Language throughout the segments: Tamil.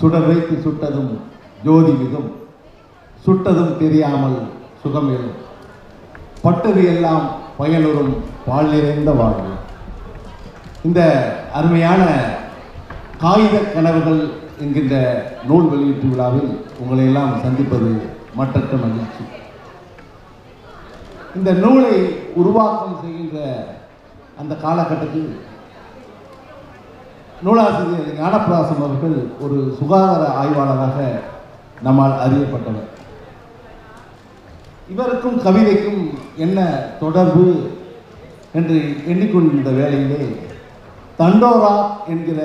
சுடர் வைத்து சுட்டதும் ஜோதி மிகும் சுட்டதும் தெரியாமல் சுகம் எழும். பட்டது எல்லாம் பயனுறும் பால் நிறைந்த வாழ்வு. இந்த அருமையான காகித கனவுகள் என்கின்ற நூல் வெளியீட்டு விழாவில் உங்களை எல்லாம் சந்திப்பது மற்றற்ற மகிழ்ச்சி. இந்த நூலை உருவாக்கம் செய்கின்ற அந்த காலகட்டத்தில் நூலாசிரியர் ஞானப்பிராசம் அவர்கள் ஒரு சுகாதார ஆய்வாளராக நம்மால் அறியப்பட்டவர். இவருக்கும் கவிதைக்கும் என்ன தொடர்பு என்று எண்ணிக்கொண்டிருந்த வேளையிலே தண்டோரா என்கிற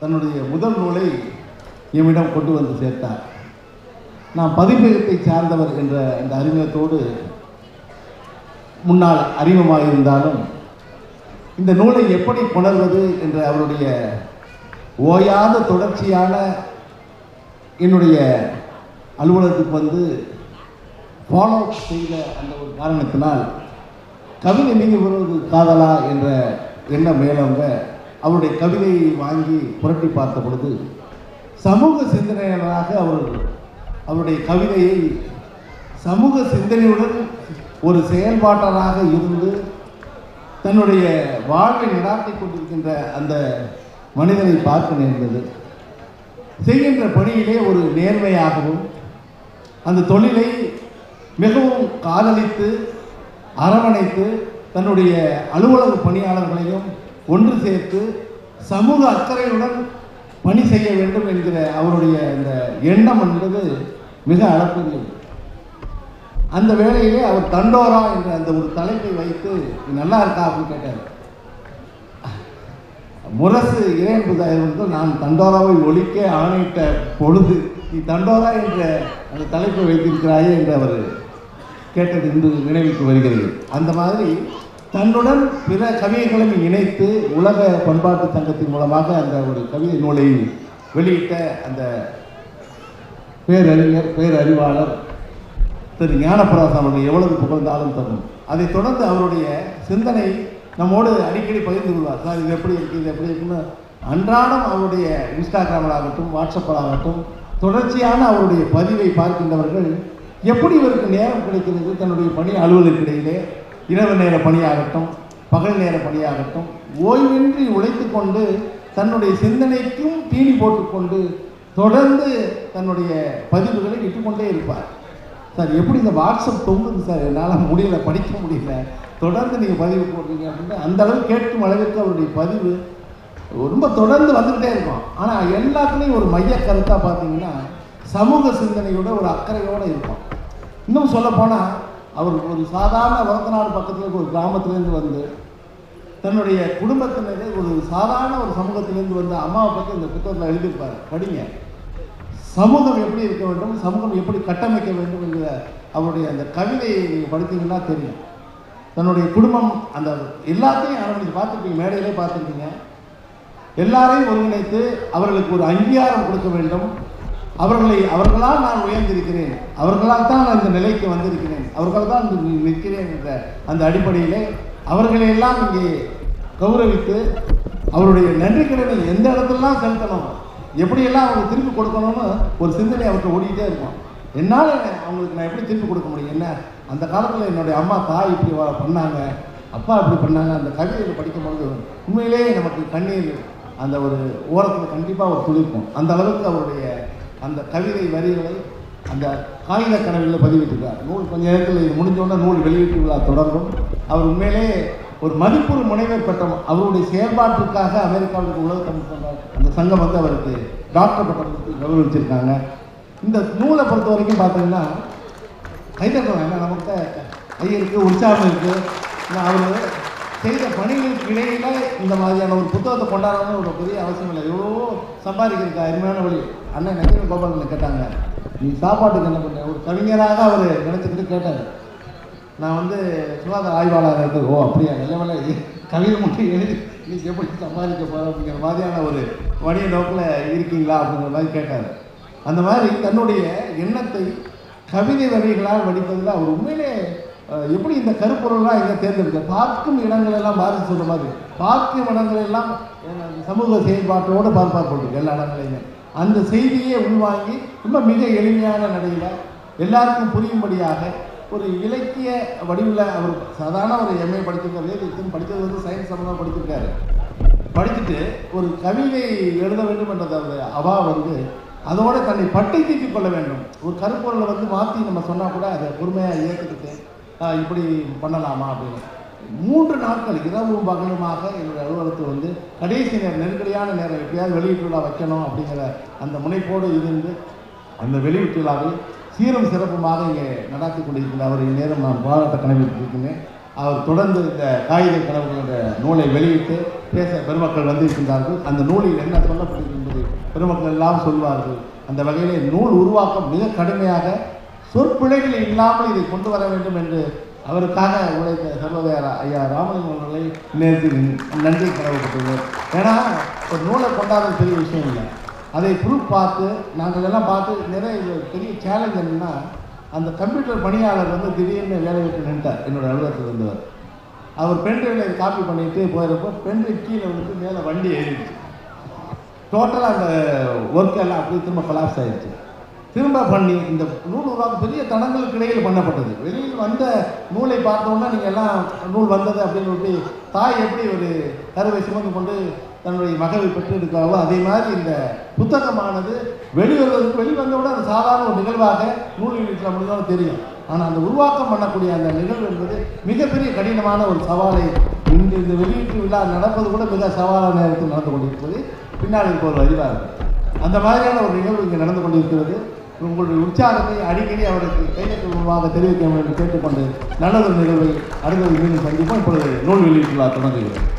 தன்னுடைய முதல் நூலை எம்மிடம் கொண்டு வந்து சேர்த்தார். நான் பதிப்பகத்தை சார்ந்தவர் என்ற அந்த அறிமுகத்தோடு முன்னால் அறிமுகமாக இருந்தாலும் இந்த நூலை எப்படி புணர்வது என்ற அவருடைய ஓயாத தொடர்ச்சியான என்னுடைய அலுவலகத்துக்கு வந்து ஃபாலோ செய்த அந்த ஒரு காரணத்தினால் கவிதை நீங்கள் வருவது காதலா என்ற எண்ணம் மேலவங்க அவருடைய கவிதையை வாங்கி புரட்டி பார்த்த பொழுது சமூக சிந்தனையாளராக அவர் அவருடைய கவிதையை சமூக சிந்தனையுடன் ஒரு செயல்பாட்டராக இருந்து தன்னுடைய வாழ்வை நடாத்தி கொண்டிருக்கின்ற அந்த மனிதனை பார்க்க நேர்ந்தது. செய்கின்ற பணியிலே ஒரு நேர்மையாகவும் அந்த தொழிலை மிகவும் காதலித்து அரவணைத்து தன்னுடைய அலுவலக பணியாளர்களையும் ஒன்று சேர்த்து சமூக அக்கறையுடன் பணி செய்ய வேண்டும் என்கிற அவருடைய இந்த எண்ணம் என்பது மிக அளப்பரியது. அந்த வேலையிலே அவர் தண்டோரா என்ற அந்த ஒரு தலைப்பை வைத்து நல்லா இருக்கா? அப்படின்னு கேட்டார். முரசு இறையன்புதாயர் வந்து நான் தண்டோராவை ஒழிக்க ஆணையிட்ட பொழுது நீ தண்டோரா என்ற அந்த தலைப்பை வைத்திருக்கிறாயே என்று அவர் கேட்டது இன்று நினைவுக்கு வருகிறது. அந்த மாதிரி தன்னுடன் பிற கவிதைகளும் இணைத்து உலக பண்பாட்டு சங்கத்தின் மூலமாக அந்த ஒரு கவிதை நூலை வெளியிட்ட அந்த பேரறிஞர் பேரறிவாளர் திரு ஞானப்பிரகாசம் அவர்கள் எவ்வளவு புகழ்ந்தாலும் தரும். அதைத் தொடர்ந்து அவருடைய சிந்தனை நம்மோடு அடிக்கடி பகிர்ந்து கொள்வார். சார் இது எப்படி இருக்குது இது எப்படி இருக்குன்னு அன்றாடம் அவருடைய இன்ஸ்டாகிராமிலாகட்டும் வாட்ஸ்அப்பிலாகட்டும் தொடர்ச்சியான அவருடைய பதிவை பார்க்கின்றவர்கள் எப்படி இவருக்கு நேரம் கிடைக்கிறது? தன்னுடைய பணி அலுவலகத்திடையிலே இரவு நேர பணியாகட்டும் பகல் நேர பணியாகட்டும் ஓய்வின்றி உழைத்து கொண்டு தன்னுடைய சிந்தனைக்கும் தீனி போட்டுக்கொண்டு தொடர்ந்து தன்னுடைய பதிவுகளை இட்டுக்கொண்டே இருப்பார். சார் எப்படி இந்த வாட்ஸ்அப் தொங்குது சார்? என்னால் முடியல படிக்க முடியல. தொடர்ந்து நீங்கள் பதிவு போடுறீங்க அப்படின்னு அந்த அளவு கேட்கும் அளவிற்கு அவருடைய பதிவு ரொம்ப தொடர்ந்து வந்துக்கிட்டே இருக்கும். ஆனால் எல்லாத்துலேயும் ஒரு மைய கருத்தாக பார்த்தீங்கன்னா சமூக சிந்தனையோட ஒரு அக்கறையோடு இருக்கும். இன்னும் சொல்லப்போனால் அவர் ஒரு சாதாரண வளர்த்தநாடு பக்கத்தில் ஒரு கிராமத்துலேருந்து வந்து தன்னுடைய குடும்பத்தினரே ஒரு சாதாரண ஒரு சமூகத்திலேருந்து வந்து அம்மாவை பற்றி இந்த புத்தகத்தில் எழுதியிருப்பார். படிங்க. சமூகம் எப்படி இருக்க வேண்டும் சமூகம் எப்படி கட்டமைக்க வேண்டும் என்கிற அவருடைய அந்த கவிதையை நீங்கள் படித்தீங்கன்னா தெரியும். தன்னுடைய குடும்பம் அந்த எல்லாத்தையும் அரவணைச்சு பார்த்துருப்பீங்க மேடையிலே பார்த்துருக்கீங்க எல்லாரையும் ஒருங்கிணைத்து அவர்களுக்கு ஒரு அங்கீகாரம் கொடுக்க வேண்டும். அவர்களை அவர்களால் நான் உயர்ந்திருக்கிறேன். அவர்களால் தான் நான் இந்த நிலைக்கு வந்திருக்கிறேன். அவர்கள் தான் நிற்கிறேன் என்ற அந்த அடிப்படையிலே அவர்களை எல்லாம் இங்கே கௌரவித்து அவருடைய நன்றி கடனை எந்த இடத்துலலாம் செலுத்தணும்? எப்படியெல்லாம் அவங்க திருப்பி கொடுக்கணும்னு ஒரு சிந்தனை அவர்கிட்ட ஓடிக்கிட்டே இருக்கும். என்னால் அவங்களுக்கு நான் எப்படி திருப்பி கொடுக்க முடியும்? என்ன? அந்த காலத்தில் என்னுடைய அம்மா தாய் இப்படி பண்ணாங்க. அப்பா இப்படி பண்ணாங்க. அந்த கவிதையில் படிக்கும்பொழுது உண்மையிலேயே நமக்கு கண்ணீர் அந்த ஒரு ஓரத்தில் கண்டிப்பாக ஒரு துளிர்க்கும் அந்த அளவுக்கு அவருடைய அந்த கவிதை வரிகளை அந்த காகித கனவில் பதிவிட்டிருக்கார். நூல் கொஞ்ச நேரத்தில் முடிஞ்சோன்னா நூல் வெளியீட்டு விழா தொடரும் அவர் உண்மையிலே ஒரு மதிப்புறு முனைவர் பட்டம் அவருடைய செயல்பாட்டுக்காக அமெரிக்காவுக்கு உலக தமிழ் அந்த சங்கம் வந்து அவருக்கு டாக்டர் பட்டம் கொடுத்து கௌரவிச்சிருக்காங்க. இந்த நூலை பொறுத்த வரைக்கும் பார்த்தீங்கன்னா கைதட்டலாம் நமக்கு ஐயருக்கு உற்சாகம் இருக்குது அவர் செய்த பணிகளுக்கு இடையில இந்த மாதிரியான ஒரு புத்தகத்தை கொண்டாடணும்னு ஒரு பெரிய அவசியம் இல்லை. எவ்வளோ சம்பாதிக்கிறதுக்கு அருமையான வழி. அண்ணன் நகரன் கோபாலன் கேட்டாங்க நீ சாப்பாட்டுக்கு என்ன பண்ண? ஒரு கவிஞராக அவர் நினச்சிக்கிட்டு கேட்டார். நான் வந்து சுகாதார ஆய்வாளராக இருந்தது. ஓ அப்படியா? நல்ல கவிதை மட்டும் எழுதி நீ எப்படி சம்பாதிக்க போகிற அப்படிங்கிற மாதிரியான ஒரு வணிக நோக்கில் இருக்கீங்களா அப்படிங்கிற மாதிரி கேட்டார். அந்த மாதிரி தன்னுடைய எண்ணத்தை கவிதை வரிகளால் வடிப்பதில் அவர் உண்மையிலே எப்படி இந்த கருப்பொருள்லாம் எங்கே தேர்ந்தெடுக்க பார்க்கும் இடங்களெல்லாம் பாரதி மாதிரி. பார்க்கும் இடங்களெல்லாம் சமூக செயல்பாட்டோடு பார்ப்பார் போட்டு எல்லா இடங்களையுமே. அந்த செய்தியை உள்வாங்கி ரொம்ப மிக எளிமையான நடையில் எல்லாருக்கும் புரியும்படியாக ஒரு இலக்கிய வடிவில் அவர் சாதாரண ஒரு எம்ஏ படிச்சிருக்காரு. இத்தனை படித்தது வந்து சயின்ஸ் சம்மந்தமாக படிச்சிருக்காரு. படிச்சுட்டு ஒரு கவிதை எழுத வேண்டும் என்ற அந்த அவா வந்து அதோட தன்னை பட்டை தீட்டிக் கொள்ள வேண்டும். ஒரு கருப்பொருளை வந்து மாற்றி நம்ம சொன்னால் கூட அதை பொறுமையாக ஏற்றுக்கிட்டு இப்படி பண்ணலாமா? அப்படின்னு. மூன்று நாட்கள் இரவு பகலுமாக என்னுடைய அலுவலகத்தில் வந்து கடைசி நேரம் நெருக்கடியான நேரம் எப்படியாவது வெளியீட்டு விழா வைக்கணும் அப்படிங்கிற அந்த முனைப்போடு இருந்து அந்த வெளியீட்டு விழாவில் சீரும் சிறப்புமாக இங்கே நடாத்தி கொண்டிருக்கின்ற அவர் நேரம் நான் பாராட்ட கனவிட்டிருக்கிறேன் அவர் தொடர்ந்து இந்த காகித கனவுகளோட நூலை வெளியிட்டு பேச பெருமக்கள் வந்திருக்கின்றார்கள். அந்த நூலில் என்ன சொல்லப்படுகின்றது பெருமக்கள் எல்லாம் சொல்வார்கள். அந்த வகையிலே நூல் உருவாக்கம் மிக கடுமையாக சொற்பிழைகள் இல்லாமல் இதை கொண்டு வர வேண்டும் என்று அவருக்காக உழைத்த சர்வதேர ஐயா ராமலிங்கம் அவர்களை நேரத்தில் நன்றி கடவுப்பட்டுள்ளேன் ஏன்னா ஒரு நூலை கொண்டாடுறது பெரிய விஷயம் இல்லை. அதை ப்ரூஃப் பார்த்து நாங்கள் எல்லாம் பார்த்து நிறைய பெரிய சேலஞ்ச் என்னென்னா அந்த கம்ப்யூட்டர் பணியாளர் வந்து திடீர்னு வேலை விட்டு நின்ட்டார் என்னோட அலுவலகத்தில் இருந்தவர் அவர் பென்ட்ரைவில் காப்பி பண்ணிட்டு போயிருப்போ பென்ட்ரைவ் கீழே வந்துட்டு மேலே வண்டி ஏறிடுச்சு. டோட்டலாக அந்த ஒர்க் எல்லாம் அப்படியே திரும்ப கொலாப்ஸ் ஆகிடுச்சு திரும்ப பண்ணி இந்த நூல் உருவாக்கம் பெரிய தடங்களுக்கு இடையில் பண்ணப்பட்டது. வெளியில் வந்த நூலை பார்த்தோன்னா நீங்கள் எல்லாம் நூல் வந்தது அப்படின்னு சொல்லி தாய் எப்படி ஒரு கருவை சுமந்து கொண்டு தன்னுடைய மகளை பெற்றிருக்கிறாரோ அதே மாதிரி இந்த புத்தகமானது வெளிவருவதற்கு வெளிவந்தவுடன் அது சாதாரண ஒரு நிகழ்வாக நூல் வெளியீட்டில் முடிஞ்சாலும் தெரியும். ஆனால் அந்த உருவாக்கம் பண்ணக்கூடிய அந்த நிகழ்வு என்பது மிகப்பெரிய கடினமான ஒரு சவாலை இந்த இந்த வெளியீட்டு விழா நடப்பது கூட மிக சவாலான நேரத்தில் நடந்து கொண்டிருப்பது பின்னால் இருப்பவர் அறிவார். அந்த மாதிரியான ஒரு நிகழ்வு இங்கே நடந்து கொண்டிருக்கிறது. உங்களுடைய உற்சாகத்தை அடிக்கடி அவருக்கு கையெழுத்து மூலமாக தெரிவிக்க வேண்டும் என்று கேட்டுக்கொண்டு நல்லதொரு நிகழ்வை அடுத்தது மீண்டும் சந்திப்போம். இப்பொழுது நூல் வெளியீட்டு விழா தொடங்குகிறது.